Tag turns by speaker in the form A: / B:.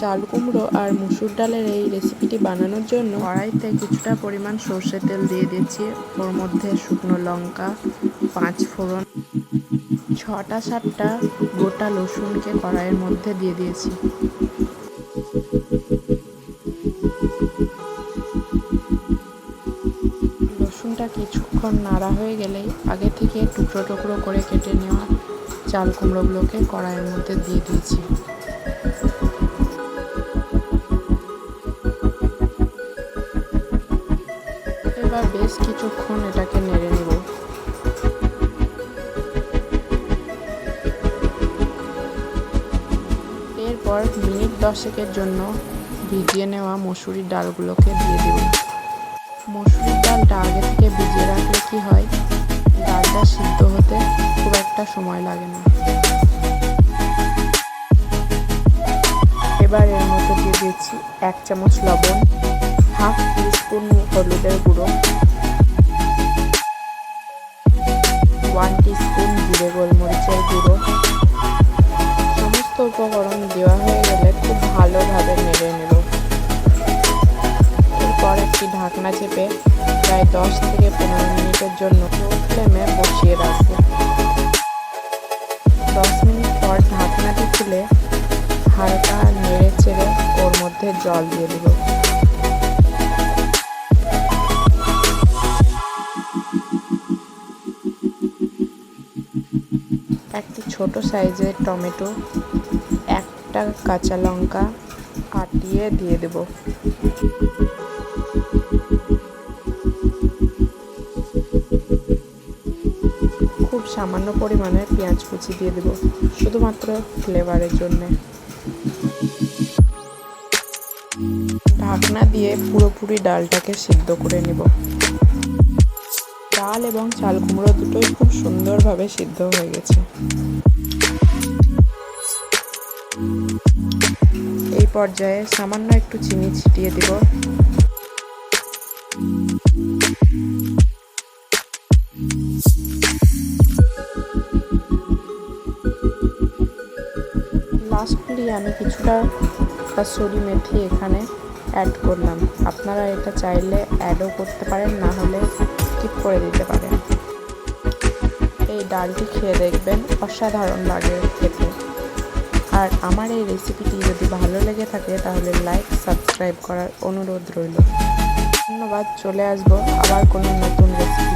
A: চাল কুমড়ো আর মুসুর ডালের এই রেসিপিটি বানানোর জন্য কড়াইতে কিছুটা পরিমাণ সর্ষে তেল দিয়ে দিচ্ছি ওর মধ্যে শুকনো লঙ্কা, পাঁচ ফোড়ন, ছটা সাতটা গোটা রসুনকে কড়াইয়ের মধ্যে দিয়ে দিয়েছি। রসুনটা কিছুক্ষণ নাড়া হয়ে গেলেই আগে থেকে টুকরো টুকরো করে কেটে নেওয়া চাল কুমড়োগুলোকে কড়াইয়ের মধ্যে দিয়ে দিয়েছি। এবার বেশ কিছুক্ষণ এটাকে নেড়ে নেব। এরপর মিনিট দশেকের জন্য ভিজিয়ে নেওয়া মসুরির ডালগুলোকে দিয়ে দেব। মসুরির ডালটা আগে থেকে ভিজিয়ে রাখলে কি হয়? ডালটা সিদ্ধ হতে খুব একটা সময় লাগে না। এবার এর মধ্যে দিয়ে দিচ্ছি এক চামচ লবণ। হাফ টিস্পুন হলুদের গুঁড়ো। ওয়ান টিস্পুন জিরে গোলমরিচের গুঁড়ো। সমস্ত উপকরণ দেওয়া হয়ে গেলে খুব ভালোভাবে নেড়ে নেব। এরপর একটি ঢাকনা চেপে প্রায় দশ থেকে পনেরো মিনিটের জন্য একটি ছোট সাইজের টমেটো, একটা কাঁচা লঙ্কা আটিয়ে দিয়ে দেব। খুব সামান্য পরিমাণে পেঁয়াজ কুচি দিয়ে দেব, শুধুমাত্র ফ্লেভারের জন্যে। ঢাকনা দিয়ে পুরোপুরি ডালটাকে সিদ্ধ করে নেব। ডাল এবং চাল কুমড়ো দুটোই খুব সুন্দরভাবে সিদ্ধ হয়ে গেছে। এই পর্যায়ে সামান্য একটু চিনি ছিটিয়ে দিব। লাস্টলি আমি কিছুটা কাসুরি মেথি এখানে অ্যাড করলাম। আপনারা এটা চাইলে অ্যাডও করতে পারেন, না হলে স্কিপ করে দিতে পারেন। এই ডালটি খেয়ে দেখবেন অসাধারণ লাগে খেতে। আর আমার এই রেসিপিটি যদি ভালো লেগে থাকে, তাহলে লাইক, সাবস্ক্রাইব করার অনুরোধ রইল। ধন্যবাদ, চলে আসব আবার কোনো নতুন রেসিপি